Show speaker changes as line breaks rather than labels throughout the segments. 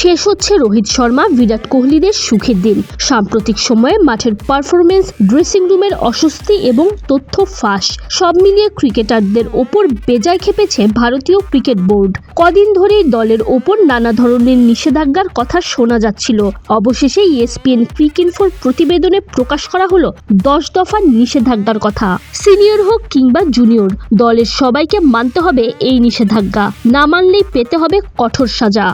শেষ হচ্ছে রোহিত শর্মা, বিরাট কোহলিদের সুখের দিন। সাম্প্রতিক সময়ে মাঠের পারফরমেন্স ড্রেসিং রুমের অস্বস্তি এবং তথ্য ফাঁস। সব মিলিয়ে ক্রিকেটারদের ওপর বেজায় খেপেছে ভারতীয় ক্রিকেট বোর্ড। কদিন ধরেই দলের ওপর নানা ধরনের নিষেধাজ্ঞার কথা শোনা যাচ্ছিল। অবশেষে ইএসপিএন ক্রিক ইনফোর প্রতিবেদনে প্রকাশ করা হলো দশ দফা নিষেধাজ্ঞার কথা। সিনিয়র হোক কিংবা জুনিয়র, দলের সবাইকে মানতে হবে এই নিষেধাজ্ঞা। না মানলেই পেতে হবে কঠোর সাজা।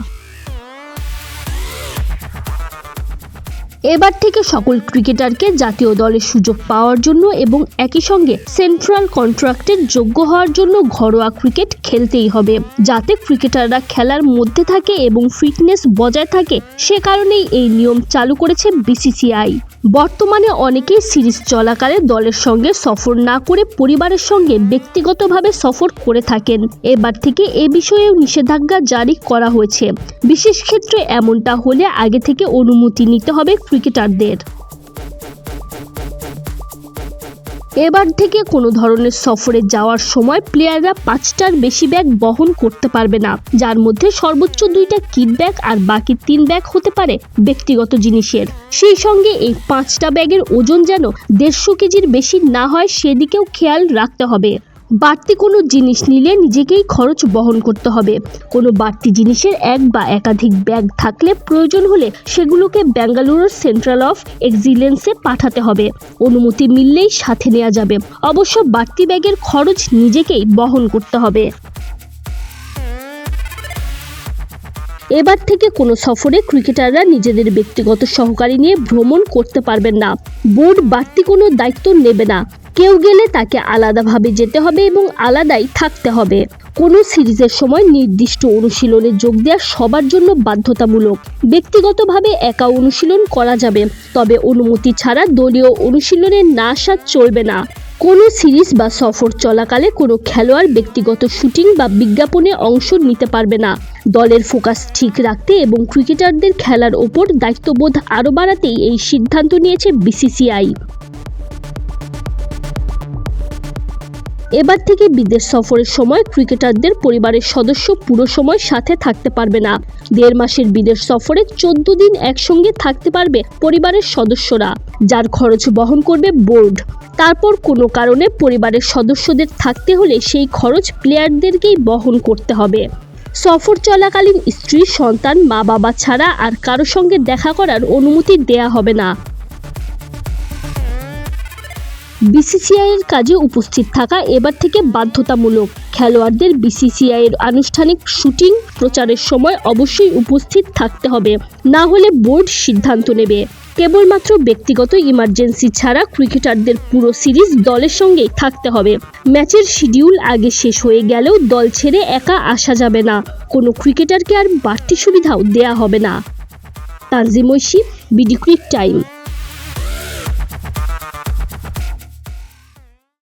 এবার থেকে সকল ক্রিকেটারকে জাতীয় দলের সুযোগ পাওয়ার জন্য এবং একই সঙ্গে সেন্ট্রাল কন্ট্রাক্টের যোগ্য হওয়ার জন্য ঘরোয়া ক্রিকেট খেলতেই হবে। যাতে ক্রিকেটাররা খেলার মধ্যে থাকে এবং ফিটনেস বজায় থাকে, সে কারণেই এই নিয়ম চালু করেছে বিসিসিআই বর্তমানে অনেকেই সিরিজ চলাকালে দলের সঙ্গে সফর না করে পরিবারের সঙ্গে ব্যক্তিগতভাবে সফর করে থাকেন। এবার থেকে এ বিষয়েও নিষেধাজ্ঞা জারি করা হয়েছে। বিশেষ ক্ষেত্রে এমনটা হলে আগে থেকে অনুমতি নিতে হবে ক্রিকেটারদের। এবার থেকে কোনো ধরনের সফরে যাওয়ার সময় প্লেয়াররা পাঁচটার বেশি ব্যাগ বহন করতে পারবে না। যার মধ্যে সর্বোচ্চ দুইটা কিট ব্যাগ আর বাকি তিন ব্যাগ হতে পারে ব্যক্তিগত জিনিসের। সেই সঙ্গে এই পাঁচটা ব্যাগের ওজন যেন দেড়শো কেজির বেশি না হয়, সেদিকেও খেয়াল রাখতে হবে। বাড়তি কোনো জিনিস নিলে নিজেকেই খরচ বহন করতে হবে। কোনো বাড়তি জিনিসের এক বা একাধিক ব্যাগ থাকলে প্রয়োজন হলে সেগুলোকে বেঙ্গালুরুর সেন্ট্রাল অফ এক্সিলেন্সে পাঠাতে হবে। অনুমতি মিললেই সাথে নেওয়া যাবে। অবশ্য বাড়তি ব্যাগের খরচ নিজেকেই বহন করতে হবে। এবার থেকে কোনো সফরে ক্রিকেটাররা নিজেদের ব্যক্তিগত সহকারী নিয়ে ভ্রমণ করতে পারবেন না। বোর্ড বাড়তি কোনো দায়িত্ব নেবে না। কেউ গেলে তাকে আলাদাভাবে যেতে হবে এবং আলাদাই থাকতে হবে। কোনো সিরিজের সময় নির্দিষ্ট অনুশীলনে যোগ দেওয়া সবার জন্য বাধ্যতামূলক। ব্যক্তিগতভাবে একা অনুশীলন করা যাবে, তবে অনুমতি ছাড়া দলীয় অনুশীলনে না আসা চলবে না। কোনো সিরিজ বা সফর চলাকালে কোনো খেলোয়াড় ব্যক্তিগত শুটিং বা বিজ্ঞাপনে অংশ নিতে পারবে না। দলের ফোকাস ঠিক রাখতে এবং ক্রিকেটারদের খেলার ওপর দায়িত্ববোধ আরও বাড়াতেই এই সিদ্ধান্ত নিয়েছে বিসিসিআই। এবার থেকে বিদেশ সফরের সময় ক্রিকেটারদের পরিবারের সদস্য পুরো সময় সাথে থাকতে পারবে না। দেড় মাসের বিদেশ সফরে চোদ্দ দিন একসঙ্গে থাকতে পারবে পরিবারের সদস্যরা, যার খরচ বহন করবে বোর্ড। তারপর কোনো কারণে পরিবারের সদস্যদের থাকতে হলে সেই খরচ প্লেয়ারদেরকেই বহন করতে হবে। সফর চলাকালীন স্ত্রী, সন্তান মা বাবা ছাড়া আর কারও সঙ্গে দেখা করার অনুমতি দেয়া হবে না। বিসিসিআই এর কাজে উপস্থিত থাকা এবার থেকে বাধ্যতামূলক। খেলোয়াড়দের বিসিসিআই এর আনুষ্ঠানিক শুটিং প্রচারের সময় অবশ্যই উপস্থিত থাকতে হবে। না হলে বোর্ড সিদ্ধান্ত নেবে। কেবলমাত্র ব্যক্তিগত ইমার্জেন্সি ছাড়া ক্রিকেটারদের পুরো সিরিজ দলের সঙ্গেই থাকতে হবে। ম্যাচের শিডিউল আগে শেষ হয়ে গেলেও দল ছেড়ে একা আসা যাবে না। কোনো ক্রিকেটারকে আর বাড়তি সুবিধাও দেয়া হবে না। Tanzim BD cric time.